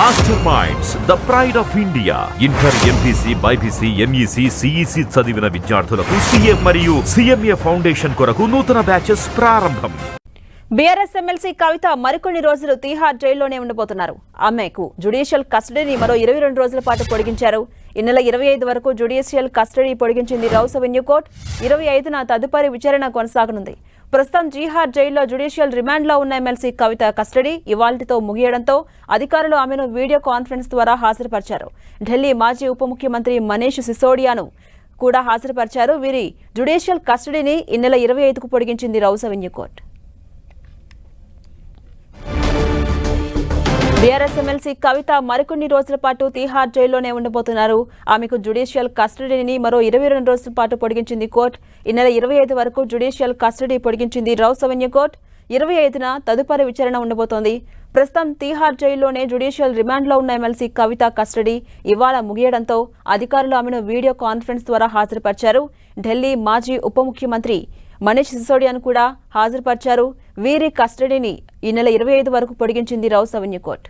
Master minds the pride of India inter MPC BiPC MEC CEC చదివిన విద్యార్థులకు CM మరియు CMA foundation కొరకు నూతన బ్యాచెస్ ప్రారంభం. బీఆర్ఎస్ ఎమ్మెల్సీ కవిత మరికొన్ని రోజులు తీహార్ జైల్లోనే ఉండబోతున్నారు. ఆమెకు జుడిషియల్ కస్టడీని మరో ఇరవై రెండు రోజుల పాటు పొడిగించారు. ఈ నెల ఇరవై ఐదు వరకు జుడిషియల్ కస్టడీ పొడిగించింది రౌస్ అవెన్యూ కోర్ట్. ఇరవై ఐదున తదుపరి విచారణ కొనసాగనుంది. ప్రస్తుతం జీహార్ జైల్లో జ్యుడిషియల్ రిమాండ్లో ఉన్న ఎమ్మెల్సీ కవిత కస్టడీ ఇవాల్టితో ముగియడంతో అధికారులు ఆమెను వీడియో కాన్ఫరెన్స్ ద్వారా హాజరుపరిచారు. ఢిల్లీ మాజీ ఉప ముఖ్యమంత్రి మనీష్ సిసోడియాను కూడా హాజరుపరిచారు. వీరి జ్యుడిషియల్ కస్టడీని ఈ నెల ఇరవై ఐదుకు పొడిగించింది Rouse Avenue court. BRS MLC Kavitha మరికొన్ని రోజుల పాటు తీహార్ జైల్లోనే ఉండబోతున్నారు. ఆమెకు జుడిషియల్ కస్టడీని మరో ఇరవై రెండు రోజుల పాటు పొడిగించింది కోర్టు. ఈ నెల ఇరవై ఐదు వరకు జుడిషియల్ కస్టడీ పొడిగించింది రౌస్ అవెన్యూ కోర్టు. ఇరవై ఐదున తదుపరి విచారణ ఉండబోతోంది. ప్రస్తుతం తీహార్ జైల్లోనే జుడిషియల్ రిమాండ్లో ఉన్న ఎమ్మెల్సీ కవిత కస్టడీ ఇవాళ ముగియడంతో అధికారులు ఆమెను వీడియో కాన్ఫరెన్స్ ద్వారా హాజరుపరిచారు. ఢిల్లీ మాజీ ఉప ముఖ్యమంత్రి మనీష్ సిసోడియాను కూడా హాజరుపరిచారు. వీరి కస్టడీని ఈ నెల ఇరవై ఐదు వరకు పొడిగించింది రౌస్ అవెన్యూ కోర్టు.